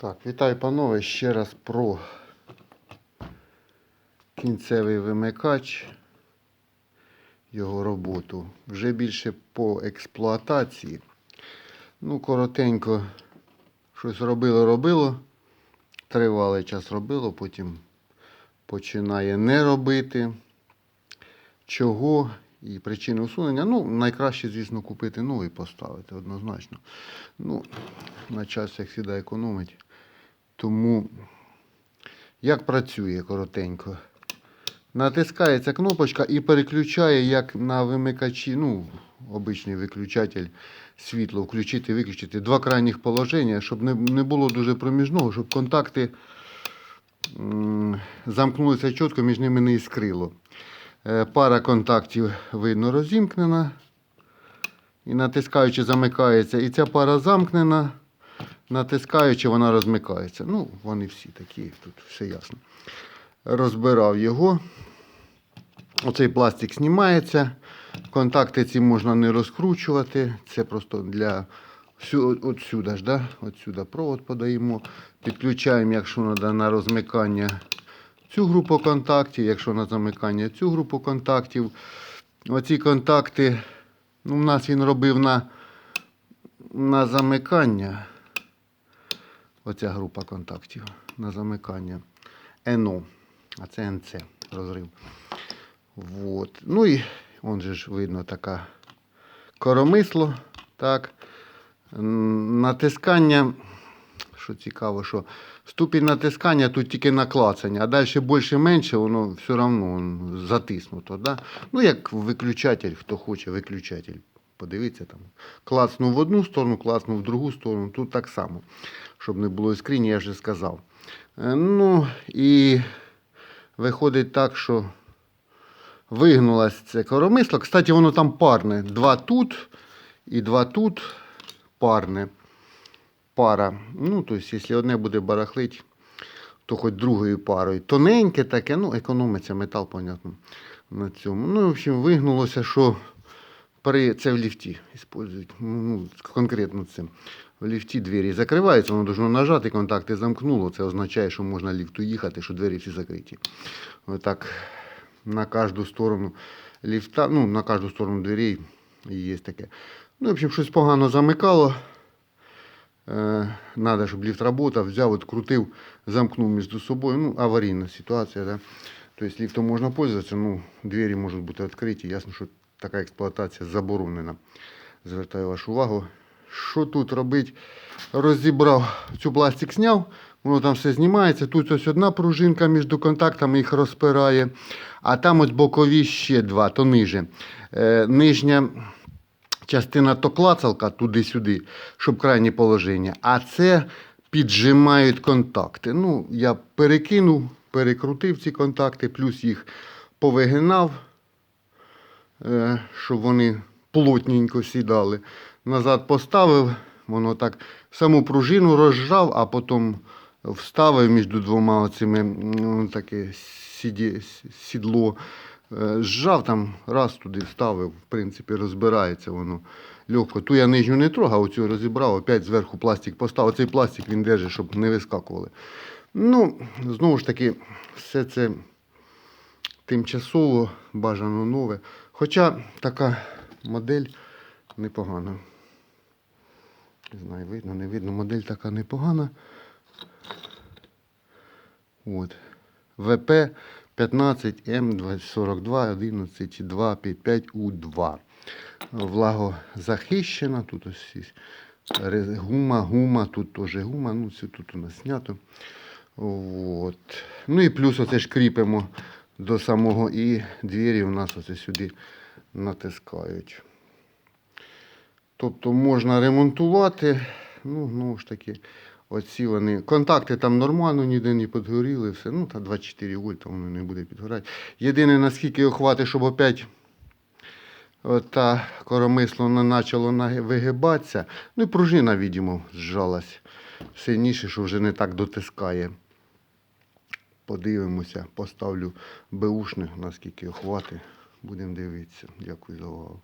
Так, вітаю, панове, ще раз про кінцевий вимикач, його роботу. Вже більше по експлуатації. Ну, коротенько, щось робило, робило. Тривалий час робило, потім починає не робити. Чого і причини усунення. Ну, найкраще, звісно, купити новий поставити, однозначно. Ну, час, як завжди, економить. Тому як працює коротенько. Натискається кнопочка і переключає, як на вимикачі, ну, обичний виключатель світло, включити, виключити. Два крайніх положення, щоб не, не було дуже проміжного, щоб контакти м, замкнулися чітко, між ними не іскрило. Е, Пара контактів видно розімкнена. І натискаючи, замикається. І ця пара замкнена. Натискаючи, вона розмикається. Ну, вони всі такі, тут все ясно. Розбирав його. Оцей пластик знімається. Контакти ці можна не розкручувати. Це просто для от сюди ж, да? отсюди провод подаємо. Підключаємо, якщо треба, на розмикання цю групу контактів, якщо на замикання цю групу контактів. Оці контакти, ну, у нас він робив на, на замикання. Оця група контактів на замикання. НО, а це НЦ розрив. Вот. Ну і он же ж видно така коромисло. Так. Натискання. Що цікаво, що ступінь натискання тут тільки на клацання, а далі більше-менше, воно все одно затиснуто. Да? Ну, як виключатель, хто хоче, виключатель. Подивіться там. Клацнув в одну сторону, клацнув в другу сторону. Тут так само. Щоб не було скрині, я вже сказав. Е, Ну і виходить так, що вигнулось це коромисло. Кстати, воно там парне. Два тут і два тут парне. Пара. Ну, тобто, якщо одне буде барахлить, то хоч другою парою. Тоненьке таке, ну, економиться метал, понятно, на цьому. Ну, в общем, вигнулося, що при це в ліфті использують. Ну, конкретно це. В ліфті двері закриваються, воно должно нажати, контакти замкнуло. Це означає, що можна ліфту їхати, що двері всі закриті. Отак на кожну сторону ліфта, ну, на кожну сторону дверей є таке. Ну, в общем, щось погано замикало. Е, Надо, щоб ліфт працював, взяв, от крутив, замкнув між собою. Ну, аварійна ситуація, да. Тобто ліфтом можна пользуватися, ну, двері можуть бути відкриті. Ясно, що така експлуатація заборонена. Звертаю вашу увагу. Що тут робить? Розібрав цю пластик зняв, воно там все знімається. Тут ось одна пружинка між контактами їх розпирає, а там ось бокові ще два, то ниже. Е, нижня частина то клацалка туди-сюди, щоб крайнє положення, а це піджимають контакти. Ну, я перекинув, перекрутив ці контакти, плюс їх повигинав, щоб вони плотненько сідали. Назад поставив, воно так саму пружину розжав, а потім вставив між двома оцими таке сіді, сідло. Е, Зжав там, раз туди вставив, в принципі, розбирається воно легко. Ту я нижню не трогав, оцю розібрав, опять зверху пластик поставив. Цей пластик він держить, щоб не вискакували. Ну, знову ж таки, все це тимчасово бажано нове. Хоча така модель непогана. Не знаю, видно, не видно. Модель така непогана. От. ВП 15 М 42 11 2 55 У2. Влагозахищена. Тут ось гума, гума, тут теж гума. Ну, це тут у нас знято. От. Ну і плюс оце ж кріпимо до самого і двері у нас оце сюди натискають. Тобто можна ремонтувати. Ну, знову ж таки, оці вони. Контакти там нормально, ніде не підгоріли, все. Ну, та 24 вольта воно не буде підгорати. Єдине, наскільки його хватить, щоб опять та коромисло почало вигибатися. Ну і пружина, видимо, зжалась сильніше, що вже не так дотискає. Подивимося, поставлю беушних, наскільки хвати. Будемо дивитися. Дякую за увагу.